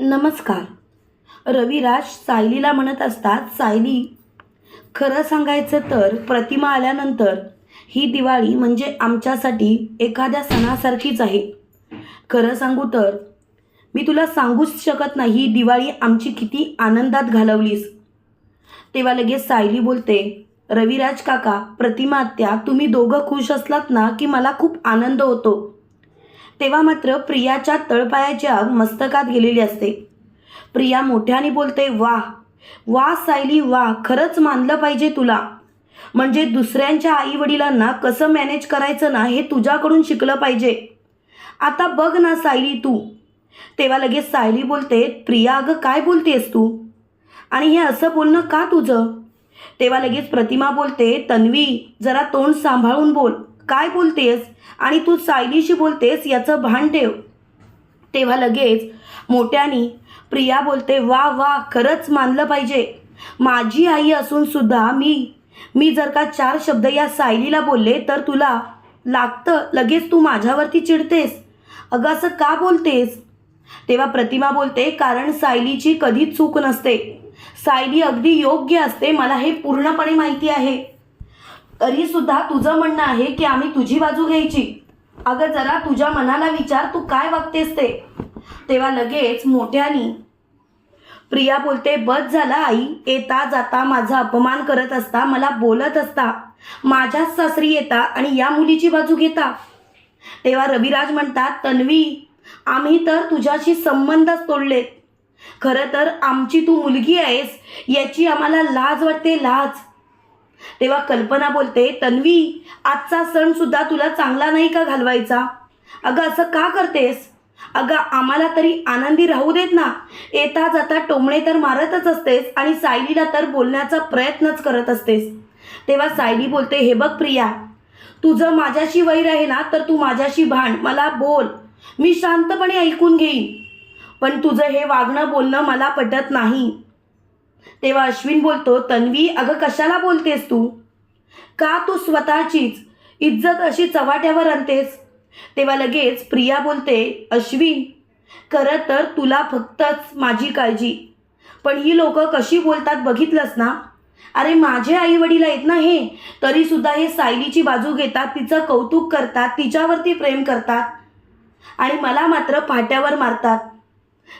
नमस्कार. रविराज सायलीला म्हणत असतात सायली खरं सांगायचं तर प्रतिमा आल्यानंतर ही दिवाळी म्हणजे आमच्यासाठी एखाद्या सणासारखीच आहे. खरं सांगू तर मी तुला सांगूच शकत नाही ही दिवाळी आमची किती आनंदात घालवलीस. तेव्हा लगेच सायली बोलते रविराज काका प्रतिमा आत्या तुम्ही दोघं खुश असलात ना की मला खूप आनंद होतो. तेव्हा मात्र प्रियाच्या तळपायाची आग मस्तकात गेलेली असते. प्रिया मोठ्याने बोलते वा वा सायली वा खरंच मानलं पाहिजे तुला. म्हणजे दुसऱ्यांच्या आई वडिलांना कसं मॅनेज करायचं ना हे तुझ्याकडून शिकलं पाहिजे. आता बघ ना सायली तू. तेव्हा लगेच सायली बोलते प्रिया अगं काय बोलतेस तू? आणि हे असं बोलणं का तुझं? तेव्हा लगेच प्रतिमा बोलते तन्वी जरा तोंड सांभाळून बोल. काय बोलतेस? आणि तू सायलीशी बोलतेस याचं भान ठेव. तेव्हा लगेच मोठ्यानी प्रिया बोलते वा वा खरंच मानलं पाहिजे. माझी आई असून सुद्धा मी मी जर का चार शब्द या सायलीला बोलले तर तुला लागतं लगेच तू माझ्यावरती चिडतेस. अगं असं का बोलतेस? तेव्हा प्रतिमा बोलते कारण सायलीची कधीच चूक नसते. सायली अगदी योग्य असते मला हे पूर्णपणे माहिती आहे. तरी सुद्धा तुझं म्हणणं आहे की आम्ही तुझी बाजू घ्यायची. अगं जरा तुझ्या मनाला विचार तू काय वागतेस ते? तेव्हा लगेच मोठ्यानी प्रिया बोलते बस झाला आई येता जाता माझा अपमान करत असता मला बोलत असता. माझ्याच सासरी येता आणि या मुलीची बाजू घेता. तेव्हा रविराज म्हणतात तन्वी आम्ही तर तुझ्याशी संबंधच तोडलेत. खरं तर आमची तू मुलगी आहेस याची आम्हाला लाज वाटते लाज. तेव्हा कल्पना बोलते तन्वी आजचा सण सुद्धा तुला चांगला नाही का घालवायचा? अगं असं का करतेस? अगं आम्हाला तरी आनंदी राहू देत ना. येता जाता टोमणे तर मारतच असतेस आणि सायलीला तर बोलण्याचा प्रयत्नच करत असतेस. तेव्हा सायली बोलते हे बघ प्रिया तुझं माझ्याशी वैर आहे ना तर तू माझ्याशी भांड मला बोल. मी शांतपणे ऐकून घेईन. पण तुझं हे वागणं बोलणं मला पटत नाही. तेव्हा अश्विन बोलतो तन्वी अगं कशाला बोलतेस तू? का तू स्वतःचीच इज्जत अशी चव्हाट्यावर आणतेस? तेव्हा लगेच प्रिया बोलते अश्विन खरं तर तुला फक्तच माझी काळजी. पण ही लोक कशी बोलतात बघितलंस ना? अरे माझे आई वडील आहेत ना हे. तरी सुद्धा हे सायलीची बाजू घेतात तिचं कौतुक करतात तिच्यावरती प्रेम करतात आणि मला मात्र फाट्यावर मारतात.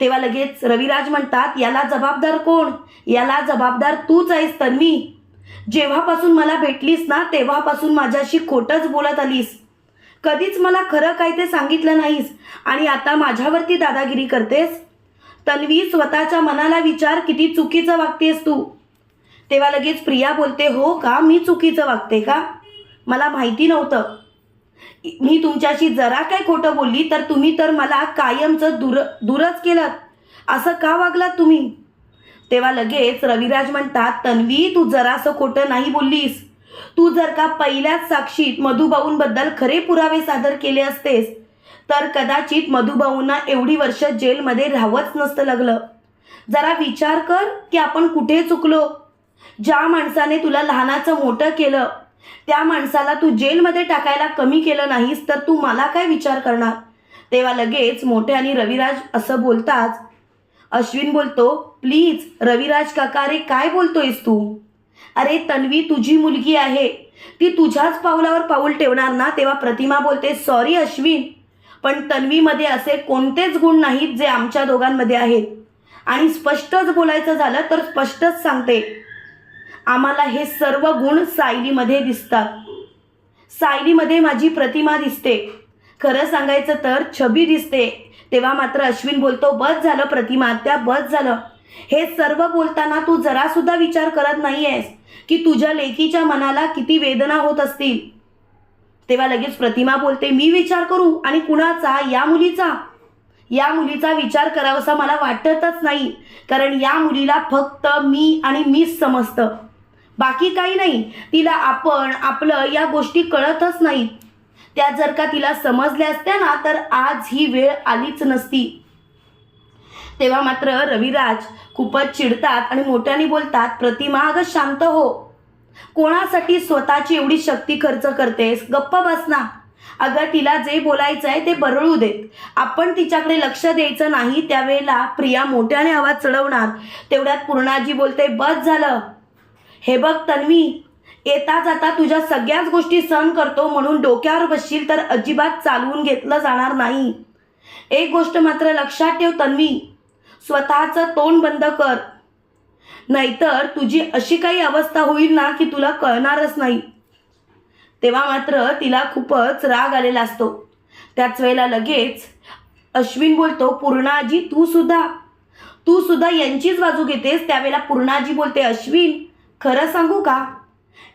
तेव्हा लगेच रविराज म्हणतात याला जबाबदार कोण? याला जबाबदार तूच आहेस तन्वी जेव्हापासून मला भेटलीस ना तेव्हापासून माझ्याशी खोटंच बोलत आलीस. कधीच मला खरं काय ते सांगितलं नाहीस. आणि आता माझ्यावरती दादागिरी करतेस? तन्वी स्वतःच्या मनाला विचार किती चुकीचं वागतेस तू. तेव्हा लगेच प्रिया बोलते हो का? मी चुकीचं वागते का? मला माहिती नव्हतं. मी तुमच्याशी जरा काय खोटं बोलली तर तुम्ही तर मला कायमचं दूर दूरच केलं असं का वागलात तुम्ही? तेव्हा लगेच रविराज म्हणतात तन्वी तू जरासं खोटं नाही बोललीस. तू जर का पहिल्याच साक्षीत मधुभाऊंबद्दल खरे पुरावे सादर केले असतेस तर कदाचित मधुभाऊंना एवढी वर्ष जेलमध्ये राहावंच नसतं लागलं. जरा विचार कर की आपण कुठे चुकलो? ज्या माणसाने तुला लहानाचं मोठं केलं त्या माणसाला तू जेलमध्ये टाकायला कमी केलं नाहीस तर तू मला काय विचार करणार? तेव्हा लगेच मोठे आणि रविराज असं बोलताच अश्विन बोलतो प्लीज रविराज काका अरे काय बोलतोयस तू? अरे तन्वी तुझी मुलगी आहे ती तुझ्याच पावलावर पाऊल ठेवणार ना? तेव्हा प्रतिमा बोलते सॉरी अश्विन पण तन्वीमध्ये असे कोणतेच गुण नाहीत जे आमच्या दोघांमध्ये आहेत. आणि स्पष्टच बोलायचं झालं तर स्पष्टच सांगते आम्हाला हे सर्व गुण सायलीमध्ये दिसतात. सायलीमध्ये माझी प्रतिमा दिसते. खरं सांगायचं तर छबी दिसते. तेव्हा मात्र अश्विन बोलतो बस झालं प्रतिमा त्या बस झालं. हे सर्व बोलताना तू जरासुद्धा विचार करत नाही आहेस की तुझ्या लेकीच्या मनाला किती वेदना होत असतील. तेव्हा लगेच प्रतिमा बोलते मी विचार करू आणि कुणाचा? या मुलीचा? या मुलीचा विचार करावासा मला वाटतच नाही कारण या मुलीला फक्त मी आणि मीच समजतं. बाकी काही नाही. तिला आपण आपलं या गोष्टी कळतच नाहीत त्या जर का तिला समजल्या असत्या ना तर आज ही वेळ आलीच नसती. तेव्हा मात्र रविराज खूपच चिडतात आणि मोठ्याने बोलतात प्रतिमा अगं शांत हो. कोणासाठी स्वतःची एवढी शक्ती खर्च करतेस? गप्प बस ना. अगं तिला जे बोलायचं आहे ते बरळू देत. आपण तिच्याकडे लक्ष द्यायचं नाही त्यावेळेला प्रिया मोठ्याने आवाज चढवणार. तेवढ्यात पूर्णाजी बोलते बस झालं. हे बघ तन्वी येता जाता तुझ्या सगळ्याच गोष्टी सहन करतो म्हणून डोक्यावर बसशील तर अजिबात चालवून घेतलं जाणार नाही. एक गोष्ट मात्र लक्षात ठेव तन्वी स्वतःचं तोंड बंद कर. नाहीतर तुझी अशी काही अवस्था होईल ना की तुला कळणारच नाही. तेव्हा मात्र तिला खूपच राग आलेला असतो. त्याच वेळेला लगेच अश्विन बोलतो पूर्णाजी तू सुद्धा तू सुद्धा यांचीच बाजू घेतेस. त्यावेळेला पूर्णाजी बोलते अश्विन खरं सांगू का?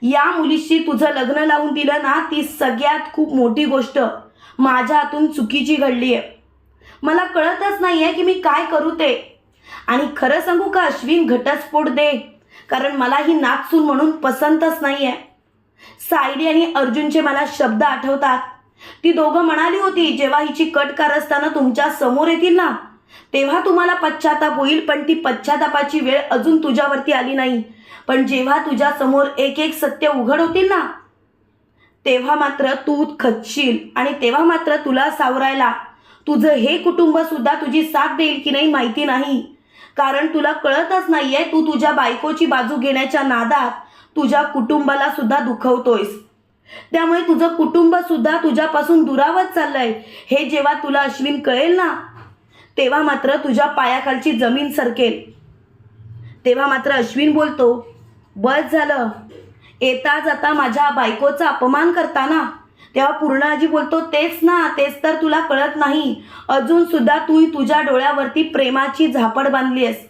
या मुलीशी तुझं लग्न लावून दिलं ना ती सगळ्यात खूप मोठी गोष्ट. माझ्या हातून चुकीची घडली आहे मला कळतच नाही आहे की मी काय करू ते. आणि खरं सांगू का अश्विन घटस्फोट दे. कारण मला ही नाचसून म्हणून पसंतच नाही आहे सायली आणि अर्जुनचे मला शब्द आठवतात. ती दोघं म्हणाली होती जेव्हा हिची कट कारस्थानं तुमच्यासमोर येतील ना तेव्हा तुम्हाला पश्चाताप होईल पण ती पश्चातापाची वेळ अजून तुझ्यावरती आली नाही. पण जेव्हा तुझ्या समोर एक एक सत्य उघड होतील ना तेव्हा मात्र तू खचशील आणि तेव्हा मात्र तुला सावरायला. तुझं हे कुटुंब सुद्धा तुझी साथ देईल की नाही माहिती नाही. कारण तुला कळतच नाहीये तू तुझ्या बायकोची बाजू घेण्याच्या नादात तुझ्या कुटुंबाला सुद्धा दुखवतोयस. त्यामुळे तुझं कुटुंब सुद्धा तुझ्यापासून दुरावत चाललंय. हे जेव्हा तुला अश्विन कळेल ना तेव्हा मात्र तुझ्या पायाखालची जमीन सरकेल. तेव्हा मात्र अश्विन बोलतो बस झालं. येता जाता माझ्या बायकोचा अपमान करताना. तेव्हा पूर्णाजी बोलतो तेच ना तेच तर तुला कळत नाही. अजून सुद्धा तू तुझ्या डोळ्यावरती प्रेमाची झापड बांधली आहेस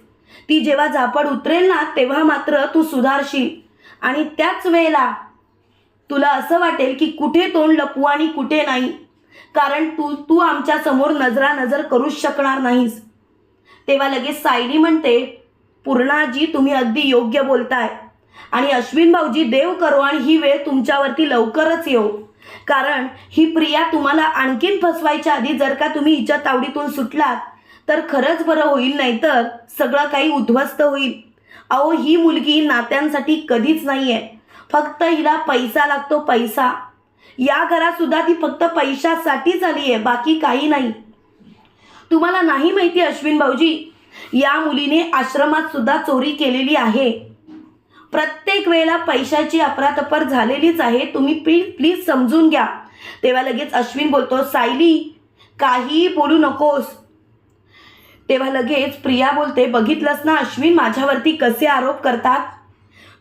ती जेव्हा झापड उतरेल ना तेव्हा मात्र तू सुधारशील. आणि त्याच वेळेला तुला असं वाटेल की कुठे तोंड लपू आणि कुठे नाही. कारण तू तू आमच्यासमोर नजरा नजर करूच शकणार नाहीस. तेव्हा लगेच सायली म्हणते पूर्णाजी तुम्ही अगदी योग्य बोलताय. आणि अश्विन भाऊजी देव करो आणि ही वेळ तुमच्यावरती लवकरच येऊ कारण ही प्रिया तुम्हाला आणखीन फसवायच्या आधी जर का तुम्ही हिच्या तावडीतून सुटलात तर खरंच बरं होईल नाही तर सगळं काही उद्ध्वस्त होईल. अहो ही मुलगी नात्यांसाठी कधीच नाही आहे फक्त हिला पैसा लागतो पैसा. या घरात सुद्धा ती फक्त पैशासाठीच आली आहे बाकी काही नाही. तुम्हाला नाही माहिती अश्विन भाऊजी या मुलीने आश्रमात सुद्धा चोरी केलेली आहे. प्रत्येक वेळेला पैशाची अपरातपर झालेलीच आहे तुम्ही प्लीज प्लीज समजून घ्या. तेव्हा लगेच अश्विन बोलतो सायली काही बोलू नकोस. तेव्हा लगेच प्रिया बोलते बघितलंस ना अश्विन माझ्यावरती कसे आरोप करतात?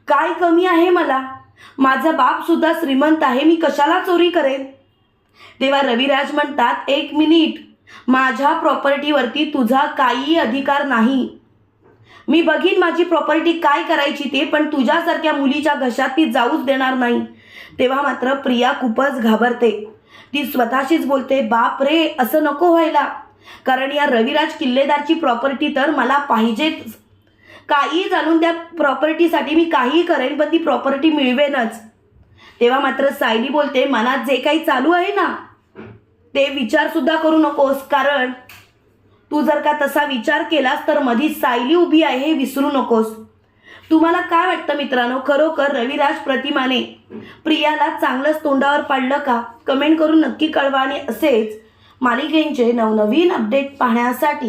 काय कमी आहे मला? माझा बाप सुद्धा श्रीमंत आहे मी कशाला चोरी करेन? तेव्हा रविराज म्हणतात एक मिनिट माझ्या प्रॉपर्टीवरती तुझा काही अधिकार नाही. मी बघीन माझी प्रॉपर्टी काय करायची ते पण तुझ्यासारख्या मुलीच्या घशात ती जाऊच देणार नाही. तेव्हा मात्र प्रिया खूपच घाबरते. ती स्वतःशीच बोलते बाप रे असं नको व्हायला. कारण या रविराज किल्लेदारची प्रॉपर्टी तर मला पाहिजेच काही जाणून त्या प्रॉपर्टीसाठी मी काही करेन पण ती प्रॉपर्टी मिळवेनच. तेव्हा मात्र सायली बोलते मनात जे काही चालू आहे ना ते विचारसुद्धा करू नकोस. कारण तू जर का तसा विचार केलास तर मधी सायली उभी आहे हे विसरू नकोस. तुम्हाला काय वाटतं मित्रांनो? खरोखर रविराज प्रतिमाने प्रियाला चांगलंच तोंडावर पाडलं का? कमेंट करून नक्की कळवा. आणि असेच मालिकेंचे नवनवीन अपडेट पाहण्यासाठी